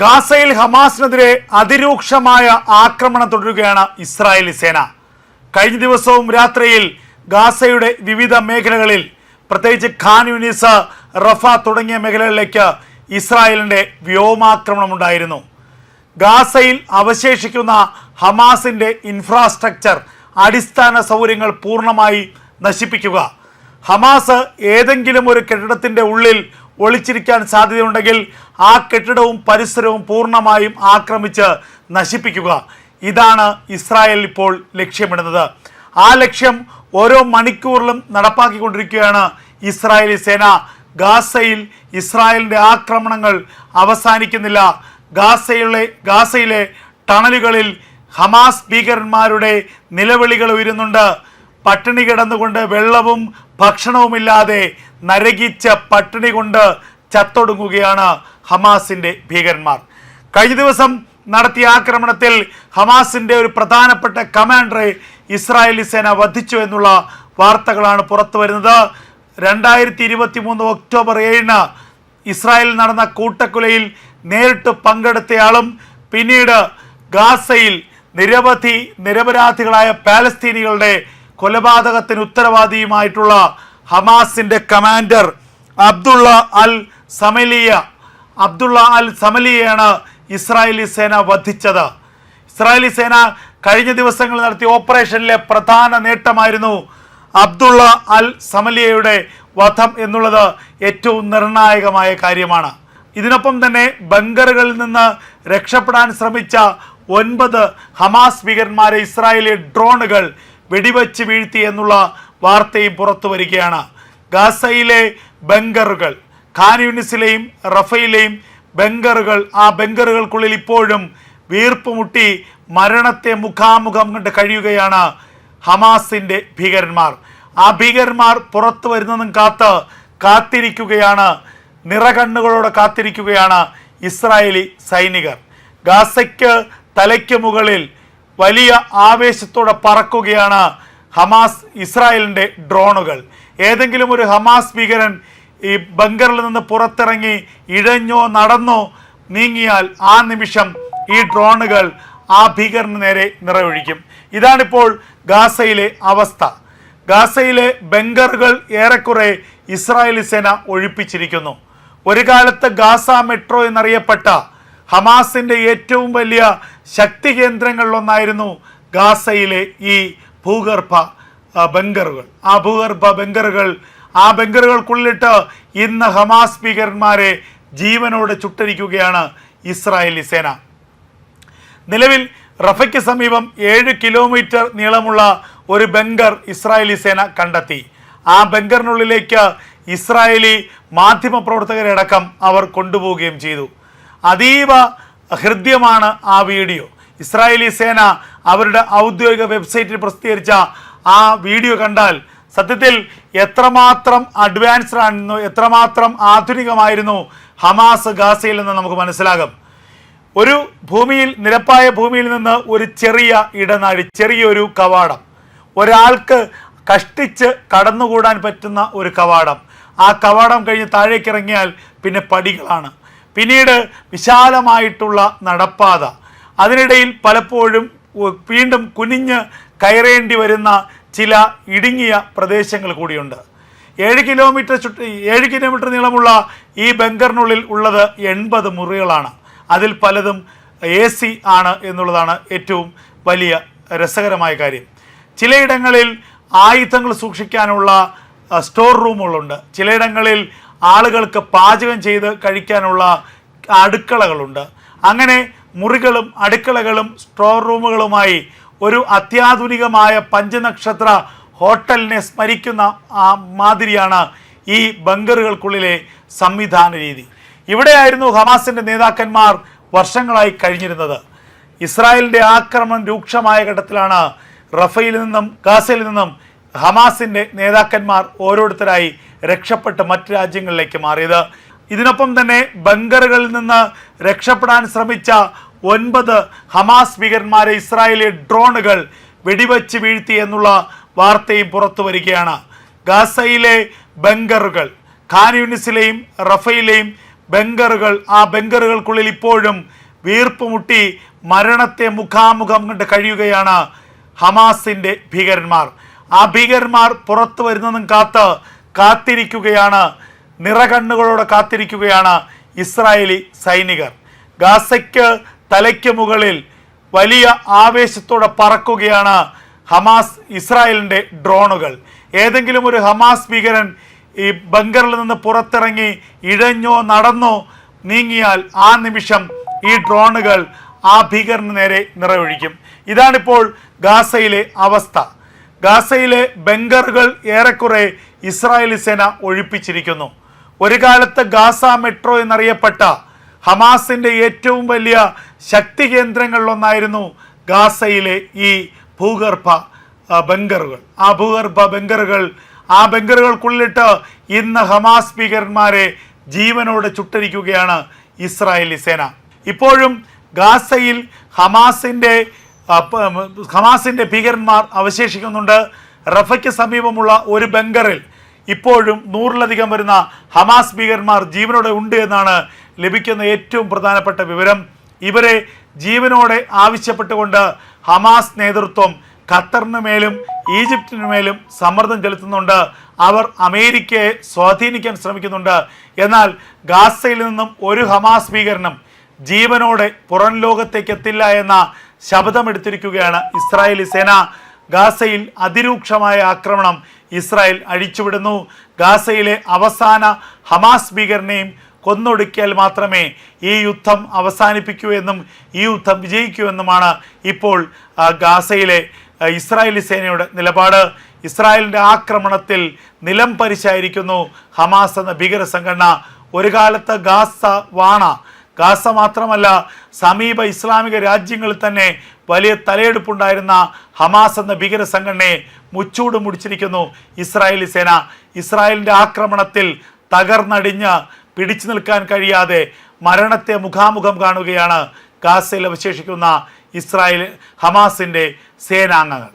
ഗാസയിൽ ഹമാസിനെതിരെ അതിരൂക്ഷമായ ആക്രമണം തുടരുകയാണ് ഇസ്രായേലി സേന. കഴിഞ്ഞ ദിവസവും രാത്രിയിൽ ഗാസയുടെ വിവിധ മേഖലകളിൽ പ്രത്യേകിച്ച് ഖാൻ യൂനിസ് റഫ തുടങ്ങിയ മേഖലകളിലേക്ക് ഇസ്രായേലിന്റെ വ്യോമാക്രമണം ഉണ്ടായിരുന്നു. ഗാസയിൽ അവശേഷിക്കുന്ന ഹമാസിന്റെ ഇൻഫ്രാസ്ട്രക്ചർ അടിസ്ഥാന സൗകര്യങ്ങൾ പൂർണമായി നശിപ്പിക്കുക. ഹമാസ് ഏതെങ്കിലും ഒരു കെട്ടിടത്തിന്റെ ഉള്ളിൽ ഒളിച്ചിരിക്കാൻ സാധ്യതയുണ്ടെങ്കിൽ ആ കെട്ടിടവും പരിസരവും പൂർണമായും ആക്രമിച്ച് നശിപ്പിക്കുക. ഇതാണ് ഇസ്രായേൽ ഇപ്പോൾ ലക്ഷ്യമിടുന്നത്. ആ ലക്ഷ്യം ഓരോ മണിക്കൂറിലും നടപ്പാക്കിക്കൊണ്ടിരിക്കുകയാണ് ഇസ്രായേലി സേന. ഗാസയിൽ ഇസ്രായേലിന്റെ ആക്രമണങ്ങൾ അവസാനിക്കുന്നില്ല. ഗാസയിലെ ഗാസയിലെ ടണലുകളിൽ ഹമാസ് ഭീകരന്മാരുടെ നിലവിളികൾ ഉയരുന്നുണ്ട്. പട്ടിണി കിടന്നുകൊണ്ട് വെള്ളവും ഭക്ഷണവുമില്ലാതെ നരകിച്ച പട്ടിണി കൊണ്ട് ചത്തൊടുങ്ങുകയാണ് ഹമാസിന്റെ ഭീകരന്മാർ. കഴിഞ്ഞ ദിവസം നടത്തിയ ആക്രമണത്തിൽ ഹമാസിന്റെ ഒരു പ്രധാനപ്പെട്ട കമാൻഡറെ ഇസ്രായേലി സേന വധിച്ചു എന്നുള്ള വാർത്തകളാണ് പുറത്തു വരുന്നത്. രണ്ടായിരത്തി ഇരുപത്തി മൂന്ന് ഒക്ടോബർ ഏഴിന് ഇസ്രായേലിൽ നടന്ന കൂട്ടക്കൊലയിൽ നേരിട്ട് പങ്കെടുത്തയാളും പിന്നീട് ഗാസയിൽ നിരവധി നിരപരാധികളായ പാലസ്തീനികളുടെ കൊലപാതകത്തിന് ഉത്തരവാദിയുമായിട്ടുള്ള ഹമാസിന്റെ commander Abdullah Al Samalia. Abdullah Al സമലിയാണ് Israeli സേന വധിച്ചത്. ഇസ്രായേലി സേന കഴിഞ്ഞ ദിവസങ്ങളിൽ നടത്തിയ ഓപ്പറേഷനിലെ പ്രധാന നേട്ടമായിരുന്നു അബ്ദുള്ള അൽ സമലിയയുടെ വധം എന്നുള്ളത് ഏറ്റവും നിർണായകമായ കാര്യമാണ്. ഇതിനൊപ്പം തന്നെ ബങ്കറുകളിൽ നിന്ന് രക്ഷപ്പെടാൻ ശ്രമിച്ച ഒൻപത് ഹമാസ് ഭീകരന്മാരെ ഇസ്രായേലി ഡ്രോണുകൾ വെടിവെച്ച് വീഴ്ത്തി എന്നുള്ള വാർത്തയും പുറത്തു വരികയാണ്. ഗാസയിലെ ബങ്കറുകൾ ഖാൻ യൂണിസിലെയും റഫയിലെയും ബങ്കറുകൾ ആ ബങ്കറുകൾക്കുള്ളിൽ ഇപ്പോഴും വീർപ്പ് മുട്ടി മരണത്തെ മുഖാമുഖം കണ്ട് കഴിയുകയാണ് ഹമാസിന്റെ ഭീകരന്മാർ. ആ ഭീകരന്മാർ പുറത്തു വരുന്നതും കാത്ത് കാത്തിരിക്കുകയാണ് നിറകണ്ണുകളോടെ കാത്തിരിക്കുകയാണ് ഇസ്രായേലി സൈനികർ. ഗാസയ്ക്ക് തലയ്ക്ക് മുകളിൽ വലിയ ആവേശത്തോടെ പറക്കുകയാണ് ഹമാസ് ഇസ്രായേലിന്റെ ഡ്രോണുകൾ. ഏതെങ്കിലും ഒരു ഹമാസ് ഭീകരൻ ഈ ബങ്കറിൽ നിന്ന് പുറത്തിറങ്ങി ഇഴഞ്ഞോ നടന്നോ നീങ്ങിയാൽ ആ നിമിഷം ഈ ഡ്രോണുകൾ ആ ഭീകരന് നേരെ നിറയൊഴിക്കും. ഇതാണിപ്പോൾ ഗാസയിലെ അവസ്ഥ. ഗാസയിലെ ബങ്കറുകൾ ഏറെക്കുറെ ഇസ്രായേലി സേന ഒഴിപ്പിച്ചിരിക്കുന്നു. ഒരു കാലത്ത് ഗാസ മെട്രോ എന്നറിയപ്പെട്ട ഹമാസിന്റെ ഏറ്റവും വലിയ ശക്തി കേന്ദ്രങ്ങളിലൊന്നായിരുന്നു ഗാസയിലെ ഈ ഭൂഗർഭ ബങ്കറുകൾ ആ ഭൂഗർഭ ബങ്കറുകൾ ആ ബങ്കറുകൾക്കുള്ളിട്ട് ഇന്ന് ഹമാസ് ഭീകരന്മാരെ ജീവനോടെ ചുട്ടരിക്കുകയാണ് ഇസ്രായേലി സേന. നിലവിൽ റഫയ്ക്ക് സമീപം ഏഴ് കിലോമീറ്റർ നീളമുള്ള ഒരു ബങ്കർ ഇസ്രായേലി സേന കണ്ടെത്തി. ആ ബങ്കറിനുള്ളിലേക്ക് ഇസ്രായേലി മാധ്യമ പ്രവർത്തകരടക്കം അവർ കൊണ്ടുപോവുകയും ചെയ്തു. അതീവ ഹൃദ്യമാണ് ആ വീഡിയോ. ഇസ്രായേലി സേന അവരുടെ ഔദ്യോഗിക വെബ്സൈറ്റിൽ പ്രസിദ്ധീകരിച്ച ആ വീഡിയോ കണ്ടാൽ സത്യത്തിൽ എത്രമാത്രം അഡ്വാൻസ്ഡ് ആയിരുന്നു എത്രമാത്രം ആധുനികമായിരുന്നു ഹമാസ് ഗാസയിൽ നിന്ന് നമുക്ക് മനസ്സിലാകും. ഒരു ഭൂമിയിൽ നിരപ്പായ ഭൂമിയിൽ നിന്ന് ഒരു ചെറിയ ഇടനാഴി ചെറിയൊരു കവാടം. ഒരാൾക്ക് കഷ്ടിച്ച് കടന്നുകൂടാൻ പറ്റുന്ന ഒരു കവാടം. ആ കവാടം കഴിഞ്ഞ് താഴേക്ക് ഇറങ്ങിയാൽ പിന്നെ പടികളാണ്. പിന്നീട് വിശാലമായിട്ടുള്ള നടപ്പാത. അതിനിടയിൽ പലപ്പോഴും വീണ്ടും കുനിഞ്ഞ് കയറേണ്ടി വരുന്ന ചില ഇടുങ്ങിയ പ്രദേശങ്ങൾ കൂടിയുണ്ട്. ഏഴ് കിലോമീറ്റർ ചുറ്റ് ഏഴ് കിലോമീറ്റർ നീളമുള്ള ഈ ബങ്കറിനുള്ളിൽ ഉള്ളത് എൺപത് മുറികളാണ്. അതിൽ പലതും എ സി ആണ് എന്നുള്ളതാണ് ഏറ്റവും വലിയ രസകരമായ കാര്യം. ചിലയിടങ്ങളിൽ ആയുധങ്ങൾ സൂക്ഷിക്കാനുള്ള സ്റ്റോർ റൂമുകളുണ്ട് ചിലയിടങ്ങളിൽ ആളുകൾക്ക് പാചകം ചെയ്ത് കഴിക്കാനുള്ള അടുക്കളകളുണ്ട്. അങ്ങനെ മുറികളും അടുക്കളകളും സ്റ്റോർ റൂമുകളുമായി ഒരു അത്യാധുനികമായ പഞ്ചനക്ഷത്ര ഹോട്ടലിനെ സ്മരിക്കുന്ന ആ മാതിരിയാണ് ഈ ബങ്കറുകൾക്കുള്ളിലെ സംവിധാന രീതി. ഇവിടെയായിരുന്നു ഹമാസിന്റെ നേതാക്കന്മാർ വർഷങ്ങളായി കഴിഞ്ഞിരുന്നത്. ഇസ്രായേലിന്റെ ആക്രമണം രൂക്ഷമായ ഘട്ടത്തിലാണ് റഫയിൽ നിന്നും ഗാസയിൽ നിന്നും ഹമാസിന്റെ നേതാക്കന്മാർ ഓരോരുത്തരായി രക്ഷപ്പെട്ട് മറ്റ് രാജ്യങ്ങളിലേക്ക് മാറിയത്. ഇതിനൊപ്പം തന്നെ ബങ്കറുകളിൽ നിന്ന് രക്ഷപ്പെടാൻ ശ്രമിച്ച ഒൻപത് ഹമാസ് ഭീകരന്മാരെ ഇസ്രായേലി ഡ്രോണുകൾ വെടിവെച്ച് വീഴ്ത്തി എന്നുള്ള വാർത്തയും പുറത്തു വരികയാണ്. ഗാസയിലെ ബംഗറുകൾ ഖാനുനിസിലെയും റഫയിലെയും ബംഗറുകൾ ആ ബംഗറുകൾക്കുള്ളിൽ ഇപ്പോഴും വീർപ്പ് മുട്ടി മരണത്തെ മുഖാമുഖം കണ്ട് കഴിയുകയാണ് ഹമാസിന്റെ ഭീകരന്മാർ. ആ ഭീകരന്മാർ പുറത്തു വരുന്നതും കാത്ത് കാത്തിരിക്കുകയാണ് നിറകണ്ണുകളോടെ കാത്തിരിക്കുകയാണ് ഇസ്രായേലി സൈനികർ. ഗാസയ്ക്ക് തലയ്ക്ക് മുകളിൽ വലിയ ആവേശത്തോടെ പറക്കുകയാണ് ഹമാസ് ഇസ്രായേലിന്റെ ഡ്രോണുകൾ. ഏതെങ്കിലും ഒരു ഹമാസ് ഭീകരൻ ഈ ബങ്കറിൽ നിന്ന് പുറത്തിറങ്ങി ഇഴഞ്ഞോ നടന്നോ നീങ്ങിയാൽ ആ നിമിഷം ഈ ഡ്രോണുകൾ ആ ഭീകരന് നേരെ നിറയൊഴിക്കും. ഇതാണിപ്പോൾ ഗാസയിലെ അവസ്ഥ. ഗാസയിലെ ബങ്കറുകൾ ഏറെക്കുറെ ഇസ്രായേലി സേന ഒഴിപ്പിച്ചിരിക്കുന്നു. ഒരു കാലത്ത് ഗാസ മെട്രോ എന്നറിയപ്പെട്ട ഹമാസിന്റെ ഏറ്റവും വലിയ ശക്തി കേന്ദ്രങ്ങളിലൊന്നായിരുന്നു ഗാസയിലെ ഈ ഭൂഗർഭ ബങ്കറുകൾ ആ ഭൂഗർഭ ബങ്കറുകൾ ആ ബങ്കറുകൾക്കുള്ളിട്ട് ഇന്ന് ഹമാസ് ഭീകരന്മാരെ ജീവനോടെ ചുട്ടരിക്കുകയാണ് ഇസ്രായേലി സേന. ഇപ്പോഴും ഗാസയിൽ ഹമാസിന്റെ ഹമാസിന്റെ ഭീകരന്മാർ അവശേഷിക്കുന്നുണ്ട്. റഫയ്ക്ക് സമീപമുള്ള ഒരു ബങ്കറിൽ ഇപ്പോഴും നൂറിലധികം വരുന്ന ഹമാസ് ഭീകരന്മാർ ജീവനോടെ ഉണ്ട് എന്നാണ് ലഭിക്കുന്ന ഏറ്റവും പ്രധാനപ്പെട്ട വിവരം ഇവരെ ജീവനോടെ ആവശ്യപ്പെട്ടുകൊണ്ട് ഹമാസ് നേതൃത്വം ഖത്തറിനു മേലും ഈജിപ്തിനു മേലും സമ്മർദ്ദം ചെലുത്തുന്നുണ്ട്. അവർ അമേരിക്കയെ സ്വാധീനിക്കാൻ ശ്രമിക്കുന്നുണ്ട്. എന്നാൽ ഗാസയിൽ നിന്നും ഒരു ഹമാസ് ഭീകരനും ജീവനോടെ പുറം ലോകത്തേക്ക് എത്തില്ല എന്ന ശബ്ദമെടുത്തിരിക്കുകയാണ് ഇസ്രായേലി സേന. ഗാസയിൽ അതിരൂക്ഷമായ ആക്രമണം ഇസ്രായേൽ അഴിച്ചുവിടുന്നു. ഗാസയിലെ അവസാന ഹമാസ് ഭീകരനെയും കൊന്നൊടുക്കിയാൽ മാത്രമേ ഈ യുദ്ധം അവസാനിപ്പിക്കൂ എന്നും ഈ യുദ്ധം വിജയിക്കൂ എന്നുമാണ് ഇപ്പോൾ ഗാസയിലെ ഇസ്രായേലി സേനയുടെ നിലപാട്. ഇസ്രായേലിന്റെ ആക്രമണത്തിൽ നിലം പരിശായിരിക്കുന്നു ഹമാസ് എന്ന ഭീകര സംഘടന ഒരു കാലത്ത് ഗാസ വാണ. ഗാസ മാത്രമല്ല സമീപ ഇസ്ലാമിക രാജ്യങ്ങളിൽ തന്നെ വലിയ തലയെടുപ്പുണ്ടായിരുന്ന ഹമാസ് എന്ന ഭീകര സംഘടനയെ മുച്ചൂട് മുടിച്ചിരിക്കുന്നു ഇസ്രായേലി സേന. ഇസ്രായേലിന്റെ ആക്രമണത്തിൽ തകർന്നടിഞ്ഞ് പിടിച്ചു നിൽക്കാൻ കഴിയാതെ മരണത്തെ മുഖാമുഖം കാണുകയാണ് ഗാസയിൽ അവശേഷിക്കുന്ന ഇസ്രായേൽ ഹമാസിന്റെ സേനാംഗങ്ങൾ.